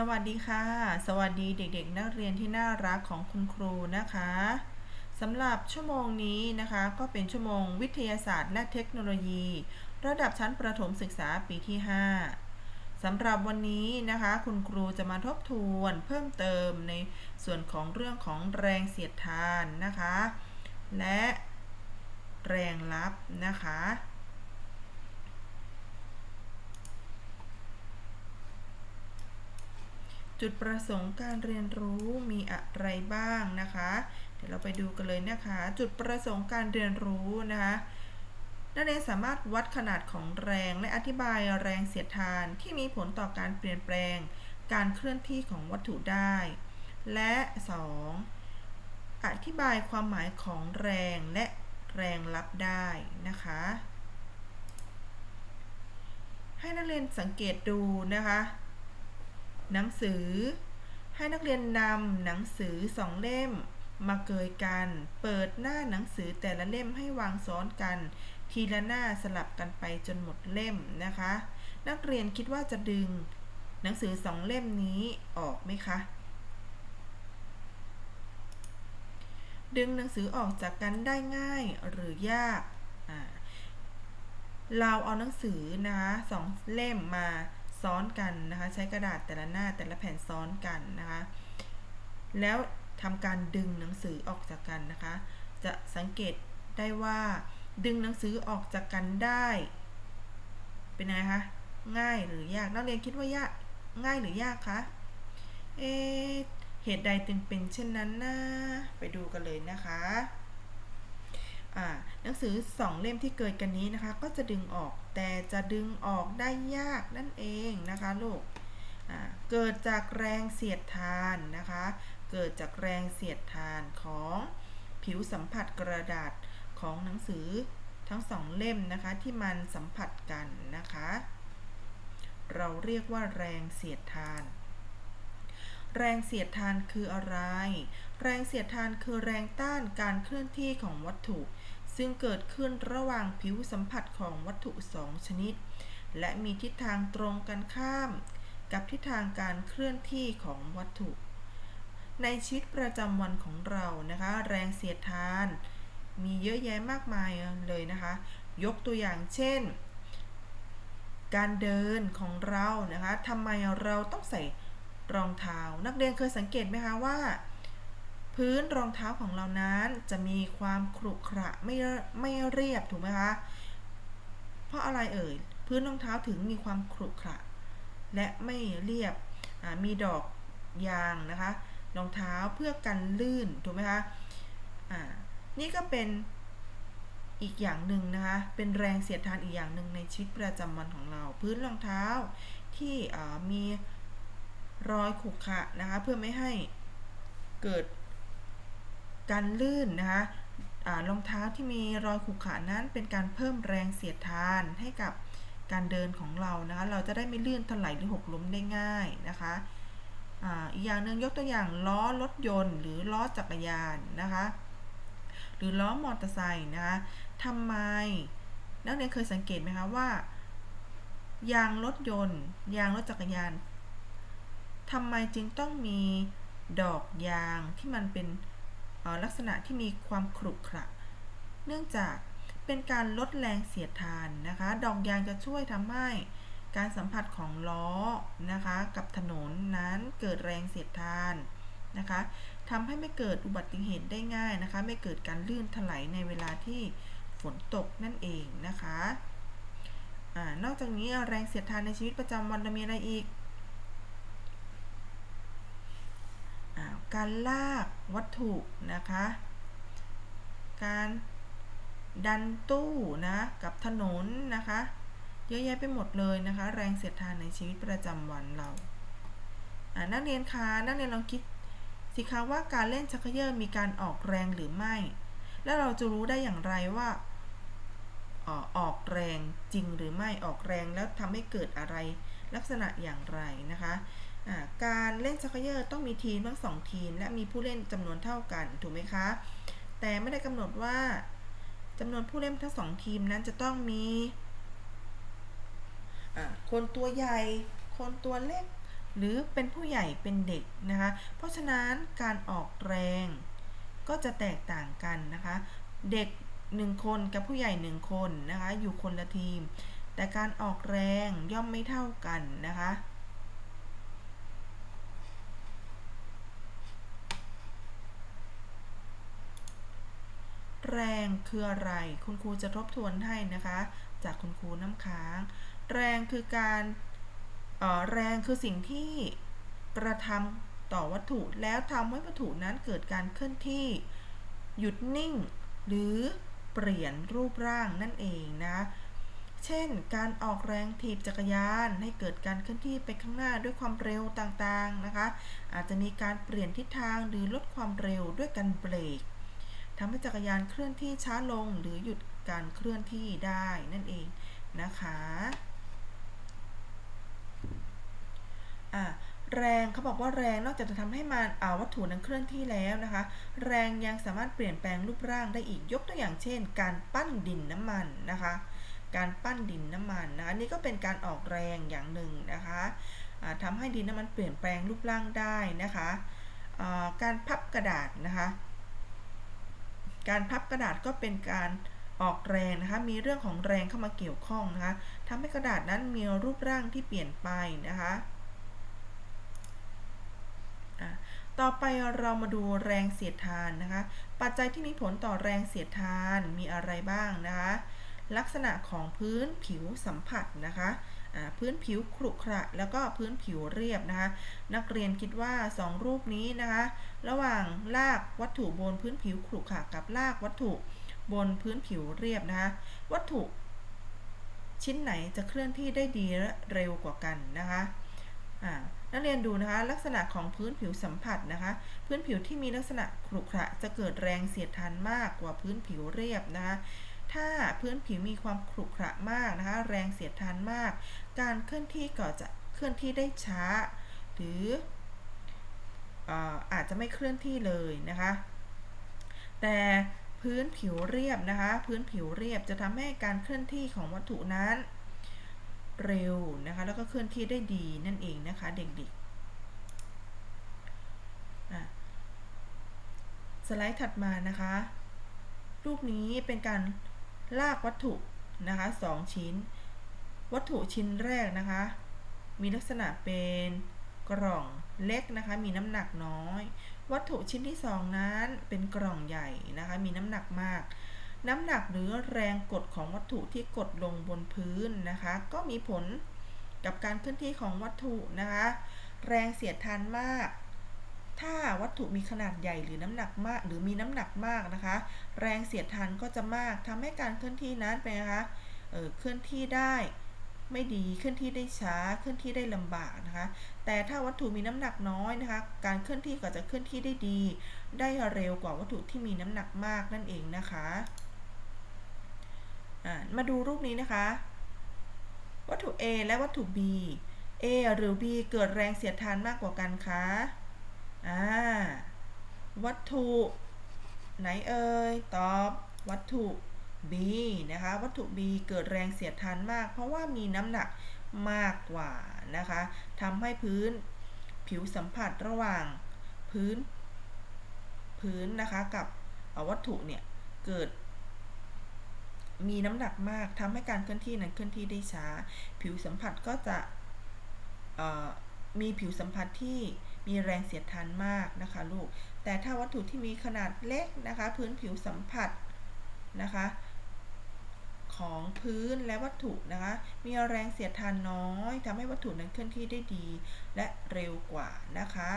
สวัสดีค่ะ สวัสดีเด็กๆ นักเรียนที่น่ารักของคุณครูนะคะสำหรับชั่วโมงนี้นะคะก็เป็นชั่วโมงวิทยาศาสตร์และเทคโนโลยี ระดับชั้นประถมศึกษาปีที่ 5สำหรับวันนี้นะคะ คุณครูจะมาทบทวนเพิ่มเติมในส่วนของเรื่องของแรงเสียดทานนะคะ และแรงลับนะคะ จุดประสงค์การเรียนรู้มีอะไรบ้างนะคะ เดี๋ยวเราไปดูกันเลยนะคะ จุดประสงค์การเรียนรู้นะคะนักเรียนสามารถวัดขนาดของแรงและอธิบายแรงเสียดทานที่มีผลต่อการเปลี่ยนแปลง การเคลื่อนที่ของวัตถุได้ และ 2. อธิบายความหมายของแรงและแรงรับได้นะคะ ให้นักเรียนสังเกตดูนะคะ หนังสือ ให้นักเรียนนำหนังสือสองเล่ม มาเกยกัน เปิดหน้าหนังสือแต่ละเล่มให้วางซ้อนกัน ทีละหน้าสลับกันไปจนหมดเล่มนะคะ นักเรียนคิดว่าจะดึง หนังสือสองเล่มนี้ออกไหมคะดึงหนังสือออกจากกันได้ง่ายหรือยาก เราเอาหนังสือนะคะสองเล่มมา ซ้อนกันนะคะ ใช้กระดาษแต่ละหน้าแต่ละแผ่นซ้อนกันนะคะ แล้วทำการดึงหนังสือออกจากกันนะคะ จะสังเกตได้ว่าดึงหนังสือออกจากกันได้ เป็นไงคะง่ายหรือยากนักเรียนคิดว่ายากง่ายหรือยากคะเอเหตุใดจึงเป็นเช่นนั้นนะไปดูกันเลยนะคะ หนังสือสองเล่มที่เกิดกันนี้นะคะ ก็จะดึงออกแต่จะดึงออกได้ยากนั่นเองนะคะลูกเกิดจากแรงเสียดทานนะคะ เกิดจากแรงเสียดทานของผิวสัมผัสกระดาษของหนังสือทั้งสองเล่มนะคะที่มันสัมผัสกันนะคะ เราเรียกว่าแรงเสียดทาน แรงเสียดทานคืออะไร แรงเสียดทานคือแรงต้านการเคลื่อนที่ของวัตถุ ซึ่งเกิดขึ้นระหว่างผิวสัมผัสของวัตถุสองชนิด และมีทิศทางตรงกันข้าม กับทิศทางการเคลื่อนที่ของวัตถุ ในชีวิตประจำวันของเรานะคะ แรงเสียดทาน มีเยอะแยะมากมายเลยนะคะ ยกตัวอย่างเช่น การเดินของเรานะคะทำไมเราต้องใส่รองเท้า นักเรียนเคยสังเกตไหมคะว่า พื้นรองเท้าของเรานั้นจะมีความขรุขระไม่ไม่เรียบถูกไหมคะ เพราะอะไรเอ่ย พื้นรองเท้าถึงมีความขรุขระและไม่เรียบมีดอกยางนะคะรองเท้าเพื่อกันลื่นถูกไหมคะนี่ก็เป็นอีกอย่างหนึ่งนะคะ เป็นแรงเสียดทานอีกอย่างหนึ่งในชีวิตประจำวันของเรา พื้นรองเท้าที่มีรอยขรุขระนะคะ เพื่อไม่ให้เกิด การลื่นนะคะรองเท้าที่มีรอยขรุขระนั้นเป็นการเพิ่มแรงเสียดทานให้กับการเดินของเรานะคะ เราจะได้ไม่ลื่นถลายหรือหกล้มได้ง่ายนะคะอีกอย่างหนึ่งยกตัวอย่างล้อรถยนต์ หรือล้อจักรยานนะคะ หรือล้อมอเตอร์ไซค์นะคะทำไมนักเรียนเคยสังเกตไหมคะว่า ยางรถยนต์ ยางรถจักรยานทำไมจึงต้องมีดอกยางที่มันเป็น ลักษณะที่มีความขรุขระ เนื่องจากเป็นการลดแรงเสียดทานนะคะ ดอกยางจะช่วยทำให้การสัมผัสของล้อนะคะ กับถนนนั้นเกิดแรงเสียดทานนะคะทำให้ไม่เกิดอุบัติเหตุได้ง่ายนะคะ ไม่เกิดการลื่นถลายในเวลาที่ฝนตกนั่นเองนะคะอนอกจากนี้แรงเสียดทานในชีวิตประจำวันมีอะไรอีก การลากวัตถุนะคะ การดันตู้นะกับถนนนะคะ เยอะแยะไปหมดเลยนะคะ แรงเสียดทานในชีวิตประจำวันเรานักเรียนคะนักเรียนลองคิดสิคะว่าการเล่นชักเขย่อมีการออกแรงหรือไม่ แล้วเราจะรู้ได้อย่างไรว่าออกแรงจริงหรือไม่ออกแรงแล้วทำให้เกิดอะไรลักษณะอย่างไรนะคะ การเล่นชักเขย่อต้องมีทีมทั้งสองทีม และมีผู้เล่นจำนวนเท่ากันถูกไหมคะ แต่ไม่ได้กำหนดว่าจำนวนผู้เล่นทั้งสองทีมนั้นจะต้องมีคนตัวใหญ่ คนตัวเล็ก หรือเป็นผู้ใหญ่เป็นเด็กนะคะ เพราะฉะนั้นการออกแรงก็จะแตกต่างกันนะคะ เด็ก1คนกับผู้ใหญ่1คนนะคะ อยู่คนละทีม แต่การออกแรงย่อมไม่เท่ากันนะคะ แรงคืออะไร คุณครูจะทบทวนให้นะคะ จากคุณครูน้ำค้าง แรงคือการออแรงคือสิ่งที่กระทำต่อวัตถุแล้วทำให้วัตถุนั้นเกิดการเคลื่อนที่ หยุดนิ่ง หรือเปลี่ยนรูปร่างนั่นเองนะ เช่น การออกแรงถีบจักรยานให้เกิดการเคลื่อนที่ไปข้างหน้าด้วยความเร็วต่างๆนะคะ อาจจะมีการเปลี่ยนทิศทางหรือลดความเร็วด้วยการเบรก ทำให้จักรยานเคลื่อนที่ช้าลงหรือหยุดการเคลื่อนที่ได้นั่นเองนะคะอะแรงเขาบอกว่าแรงนอกจากจะทำให้มันอาวัตถุนั้นเคลื่อนที่แล้วนะคะ แรงยังสามารถเปลี่ยนแปลงรูปร่างได้อีกยกตัวอย่างเช่น การปั้นดินน้ำมันนะคะ การปั้นดินน้ำมันนะคะนี่ก็เป็นการออกแรงอย่างหนึ่งนะคะะทำให้ดินน้ำมันเปลี่ยนแปลงรูปร่างได้นะคะะการพับกระดาษนะคะ การพับกระดาษก็เป็นการออกแรงนะคะ มีเรื่องของแรงเข้ามาเกี่ยวข้องนะคะทำให้กระดาษนั้นมีรูปร่างที่เปลี่ยนไปนะคะต่อไปเรามาดูแรงเสียดทานนะคะ ปัจจัยที่มีผลต่อแรงเสียดทานมีอะไรบ้างนะคะ ลักษณะของพื้นผิวสัมผัสนะคะ พื้นผิวขรุขระแล้วก็พื้นผิวเรียบนะคะ นักเรียนคิดว่า 2 รูปนี้นะคะ ระหว่างลากวัตถุบนพื้นผิวขรุขระกับลากวัตถุบนพื้นผิวเรียบนะคะ วัตถุชิ้นไหนจะเคลื่อนที่ได้ดีและเร็วกว่ากันนะคะนักเรียนดูนะคะ ลักษณะของพื้นผิวสัมผัสนะคะ พื้นผิวที่มีลักษณะขรุขระจะเกิดแรงเสียดทานมากกว่าพื้นผิวเรียบนะคะ ถ้าพื้นผิวมีความขรุขระมากนะคะ แรงเสียดทานมาก การเคลื่อนที่ก็จะเคลื่อนที่ได้ช้า หรืออาจจะไม่เคลื่อนที่เลยนะคะ แต่พื้นผิวเรียบนะคะ พื้นผิวเรียบจะทำให้การเคลื่อนที่ของวัตถุนั้น เร็วนะคะ แล้วก็เคลื่อนที่ได้ดีนั่นเองนะคะ เด็กๆสไลด์ถัดมานะคะ รูปนี้เป็นการ ลากวัตถุนะคะสองชิ้น วัตถุชิ้นแรกนะคะ มีลักษณะเป็นกล่องเล็กนะคะ มีน้ำหนักน้อย วัตถุชิ้นที่สองนั้นเป็นกล่องใหญ่นะคะ มีน้ำหนักมาก น้ำหนักหรือแรงกดของวัตถุที่กดลงบนพื้นนะคะ ก็มีผลกับการเคลื่อนที่ของวัตถุนะคะ แรงเสียดทานมาก ถ้าวัตถุมีขนาดใหญ่หรือน้ำหนักมาก หรือมีน้ำหนักมากนะคะ แรงเสียดทานก็จะมากทำให้การเคลื่อนที่นั้นเป็นนะคะเออเคลื่อนที่ได้ไม่ดีเคลื่อนที่ได้ช้าเคลื่อนที่ได้ลำบากนะคะ แต่ถ้าวัตถุมีน้ำหนักน้อยนะคะ การเคลื่อนที่ก็จะเคลื่อนที่ได้ดี ได้เร็วกว่าวัตถุที่มีน้ำหนักมากนั่นเองนะคะมาดูรูปนี้นะคะ วัตถุ A และวัตถุ B A หรือ B เกิดแรงเสียดทานมากกว่ากันคะ อ่า วัตถุ ไหนเอ่ย ตอบ วัตถุ B นะคะ วัตถุ B เกิดแรงเสียดทานมาก เพราะว่ามีน้ำหนักมากกว่านะคะทำให้พื้นผิวสัมผัสระหว่างพื้น พื้นนะคะกับวัตถุเนี่ย เกิด มีน้ำหนักมากทำให้การเคลื่อนที่นั้นเคลื่อนที่ได้ช้า ผิวสัมผัสก็จะมีผิวสัมผัสที่ มีแรงเสียดทานมากนะคะลูก แต่ถ้าวัตถุที่มีขนาดเล็กนะคะ พื้นผิวสัมผัสนะคะ ของพื้นและวัตถุนะคะ มีแรงเสียดทานน้อยทำให้วัตถุนั้นเคลื่อนที่ได้ดีและเร็วกว่านะคะ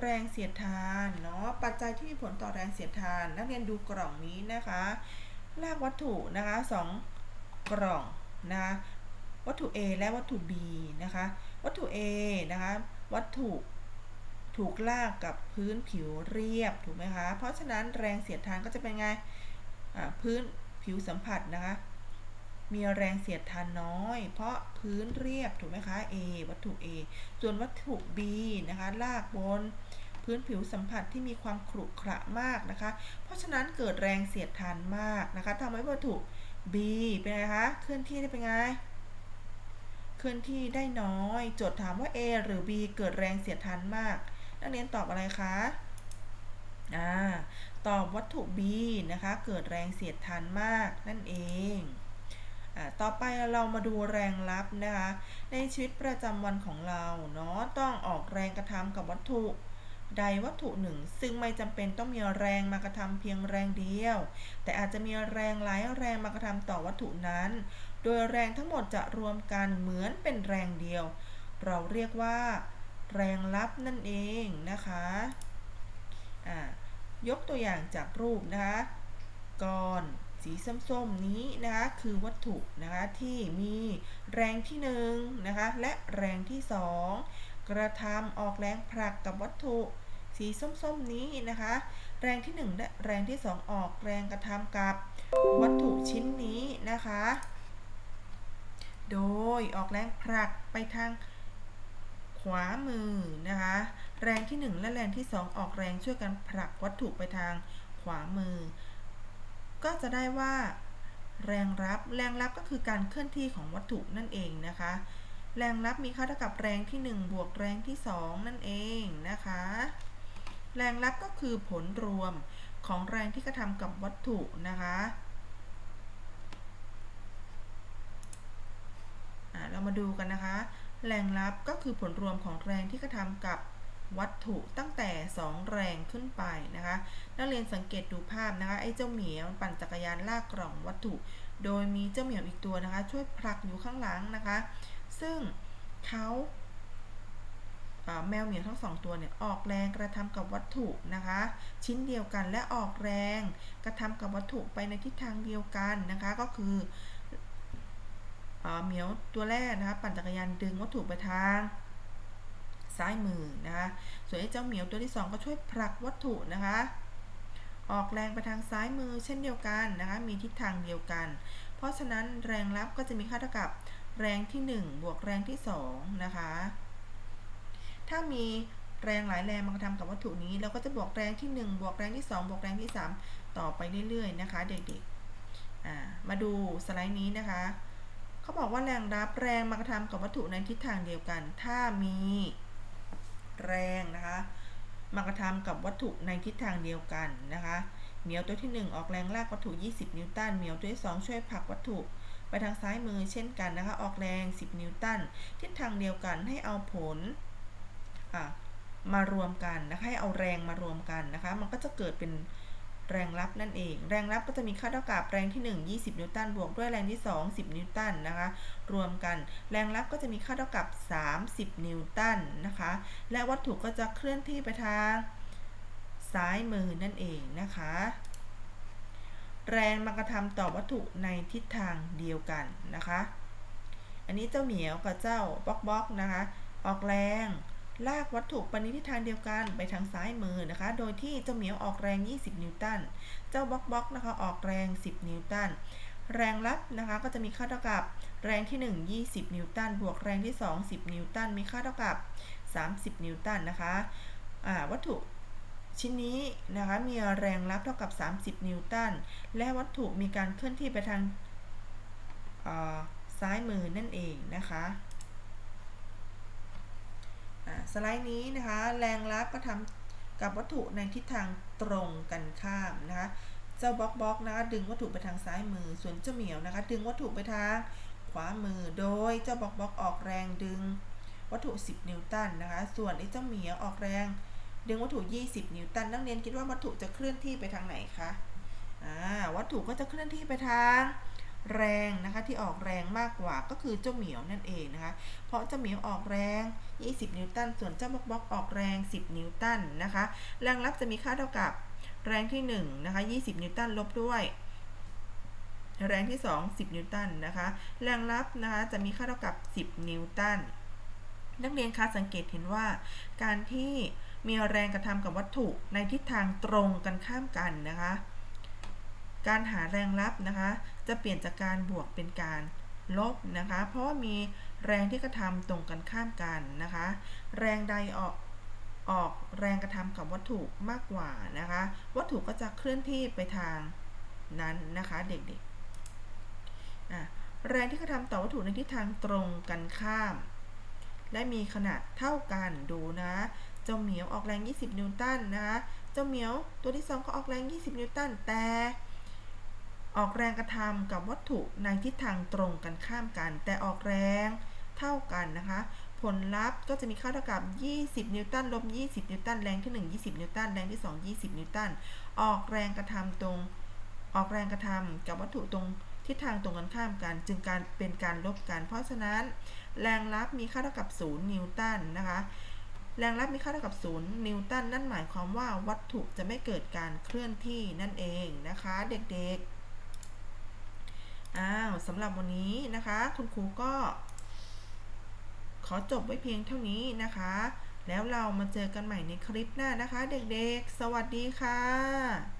แรงเสียดทานเนาะปัจจัยที่มีผลต่อแรงเสียดทาน นักเรียนดูกล่องนี้นะคะลากวัตถุนะคะสองกล่องนะคะวัตถุ A และวัตถุ B นะคะ วัตถุ A นะคะ วัตถุถูกลากกับพื้นผิวเรียบถูกไหมคะ เพราะฉะนั้นแรงเสียดทานก็จะเป็นไงพื้นผิวสัมผัสนะคะ มีแรงเสียดทานน้อย เพราะพื้นเรียบถูกไหมคะ A วัตถุ A ส่วนวัตถุ B นะคะลากบนพื้นผิวสัมผัสที่มีความขรุขระมากนะคะ เพราะฉะนั้นเกิดแรงเสียดทานมากนะคะทำให้วัตถุ B เป็นไงคะ เคลื่อนที่ได้เป็นไง ลื่อนที่ได้น้อย โจทย์ถามว่า A หรือ B เกิดแรงเสียดทานมาก นักเรียนตอบอะไรคะอ่าตอบวัตถุ B นะคะ เกิดแรงเสียดทานมากนั่นเองอ่าต่อไปเรามาดูแรงรับนะคะ ในชีวิตประจำวันของเราเนาะต้องออกแรงกระทำกับวัตถุ ใดวัตถุหนึ่ง ซึ่งไม่จำเป็นต้องมีแรงมากระทำเพียงแรงเดียว แต่อาจจะมีแรงหลายแรงมากระทำต่อวัตถุนั้น โดยแรงทั้งหมดจะรวมกันเหมือนเป็นแรงเดียว เราเรียกว่า แรงรับนั่นเองนะคะอ่ายกตัวอย่างจากรูปนะคะก้อนสีส้มๆนี้นะคะคือวัตถุนะคะที่มีแรงที่1นะคะและแรงที่ 2 กระทำออกแรงผลักกับวัตถุ สีส้มๆนี้นะคะ แรงที่1และแรงที่ 2 ออกแรงกระทำกับวัตถุชิ้นนี้นะคะ โดยออกแรงผลักไปทางขวามือนะคะ แรงที่ 1 และแรงที่ 2 ออกแรงช่วยกันผลักวัตถุไปทางขวามือ ก็จะได้ว่า แรงรับแรงรับก็คือการเคลื่อนที่ของวัตถุนั่นเองนะคะ แรงรับมีค่าเท่ากับแรงที่ 1 บวกแรงที่ 2 นั่นเองนะคะ แรงรับก็คือผลรวมของแรงที่กระทำกับวัตถุนะคะเรามาดูกันนะคะ แรงรับก็คือผลรวมของแรงที่กระทำกับวัตถุตั้งแต่ 2 แรงขึ้นไปนะคะ นักเรียนสังเกตดูภาพนะคะ ไอ้เจ้าเหมียวปั่นจักรยานลากกล่องวัตถุ โดยมีเจ้าเหมียวอีกตัวนะคะ ช่วยผลักอยู่ข้างหลังนะคะ ซึ่งเขา แมวเหมียวทั้งสองตัวเนี่ยออกแรงกระทำกับวัตถุนะคะ ชิ้นเดียวกันและออกแรงกระทำกับวัตถุไปในทิศทางเดียวกันนะคะ ก็คือเหมียวตัวแรกนะคะปั่นจักรยานดึงวัตถุไปทางซ้ายมือนะคะส่วนไอ้เจ้าเหมียวตัวที่ 2 ก็ช่วยผลักวัตถุนะคะ ออกแรงไปทางซ้ายมือเช่นเดียวกันนะคะ มีทิศทางเดียวกัน เพราะฉะนั้นแรงรับก็จะมีค่าเท่ากับแรงที่ 1 บวกแรงที่ 2 นะคะ ถ้ามีแรงหลายแรงมากระทำกับวัตถุนี้ เราก็จะบวกแรงที่ 1 บวกแรงที่ 2 บวกแรงที่ 3 ต่อไปเรื่อยๆนะคะ เด็กๆมาดูสไลด์นี้นะคะเขาบอกว่าแรงรับแรงมากระทำกับวัตถุในทิศทางเดียวกัน ถ้ามีแรงนะคะมากระทำกับวัตถุในทิศทางเดียวกันนะคะเหมียวตัวที่ 1 ออกแรงลากวัตถุ 20 นิวตันเหมียวตัวที่ 2 ช่วยผลักวัตถุไปทางซ้ายมือเช่นกันนะคะ ออกแรง 10 นิวตันทิศทางเดียวกันให้เอาผล มารวมกันนะคะให้เอาแรงมารวมกันนะคะ มันก็จะเกิดเป็นแรงรับนั่นเอง แรงรับก็จะมีค่าเท่ากับแรงที่ 1 20 นิวตันบวกด้วยแรงที่ 2 10 นิวตันนะคะ รวมกันแรงรับก็จะมีค่าเท่ากับ 30 นิวตันนะคะ และวัตถุก็จะเคลื่อนที่ไปทางซ้ายมือนั่นเองนะคะ แรงมากระทำต่อวัตถุในทิศทางเดียวกันนะคะ อันนี้เจ้าเหมียวกับเจ้าบล็อกบล็อกนะคะ ออกแรง ลากวัตถุไปในทิศทางเดียวกันไปทางซ้ายมือนะคะ โดยที่เจ้าเหมียวออกแรง 20 นิวตัน เจ้าบล็อกบล็อกนะคะออกแรง 10 นิวตัน แรงรับนะคะก็จะมีค่าเท่ากับแรงที่ 1 20 นิวตัน บวกแรงที่ 2 10 นิวตัน มีค่าเท่ากับ 30 นิวตันนะคะวัตถุชิ้นนี้นะคะมีแรงรับเท่ากับ 30 นิวตัน และวัตถุมีการเคลื่อนที่ไปทางซ้ายมือนั่นเองนะคะ สไลด์นี้นะคะ แรงรับก็ทำกับวัตถุในทิศทางตรงกันข้ามนะคะ เจ้าบล็อกบล็อกนะคะดึงวัตถุไปทางซ้ายมือ ส่วนเจ้าเหมียวนะคะ ดึงวัตถุไปทางขวามือ โดยเจ้าบล็อกบล็อกออกแรงดึงวัตถุ 10 นิวตันนะคะ ส่วนไอ้เจ้าเหมียวออกแรง ดึงวัตถุ 20 นิวตัน นักเรียนคิดว่าวัตถุจะเคลื่อนที่ไปทางไหนคะวัตถุก็จะเคลื่อนที่ไปทาง แรงนะคะที่ออกแรงมากกว่าก็คือเจ้าเหมียวนั่นเองนะคะ เพราะเจ้าเหมียวออกแรง 20 นิวตัน ส่วนเจ้าบล็อกบล็อกออกแรง 10 นิวตันนะคะ แรงรับจะมีค่าเท่ากับแรงที่1นะคะ20 นิวตันลบด้วย แรงที่ 2 10 นิวตันนะคะ แรงรับนะคะจะมีค่าเท่ากับ 10 นิวตัน นักเรียนคะสังเกตเห็นว่า การที่มีแรงกระทำกับวัตถุในทิศทางตรงกันข้ามกันนะคะ การหาแรงรับนะคะ จะเปลี่ยนจากการบวกเป็นการลบนะคะ เพราะว่ามีแรงที่กระทำตรงกันข้ามกันนะคะ แรงใดออกออกแรงกระทำกับวัตถุมากกว่านะคะ วัตถุก็จะเคลื่อนที่ไปทางนั้นนะคะเด็กๆ แรงที่กระทำต่อวัตถุในทิศทางตรงกันข้าม และมีขนาดเท่ากันดูนะเจ้าเหมียวออกแรง 20 นิวตันนะคะ เจ้าเหมียวตัวที่ 2 ก็ออกแรง 20 นิวตันแต่ ออกแรงกระทำกับวัตถุในทิศทางตรงกันข้ามกัน แต่ออกแรงเท่ากันนะคะ ผลลัพธ์ก็จะมีค่าเท่ากับ 20 นิวตันลบ 20 นิวตันแรงที่ 1 20 นิวตันแรงที่ 2 20 นิวตันออกแรงกระทำตรง ออกแรงกระทำกับวัตถุตรงทิศทางตรงกันข้ามกัน จึงการเป็นการลบกัน เพราะฉะนั้น แรงรับมีค่าเท่ากับ 0 นิวตันนะคะแรงรับมีค่าเท่ากับ 0 นิวตัน นั่นหมายความว่าวัตถุจะไม่เกิดการเคลื่อนที่นั่นเองนะคะ เด็กๆ อ้าวสำหรับวันนี้นะคะ คุณครูก็ ขอจบไว้เพียงเท่านี้นะคะ แล้วเรามาเจอกันใหม่ในคลิปหน้านะคะ เด็กๆ สวัสดีค่ะ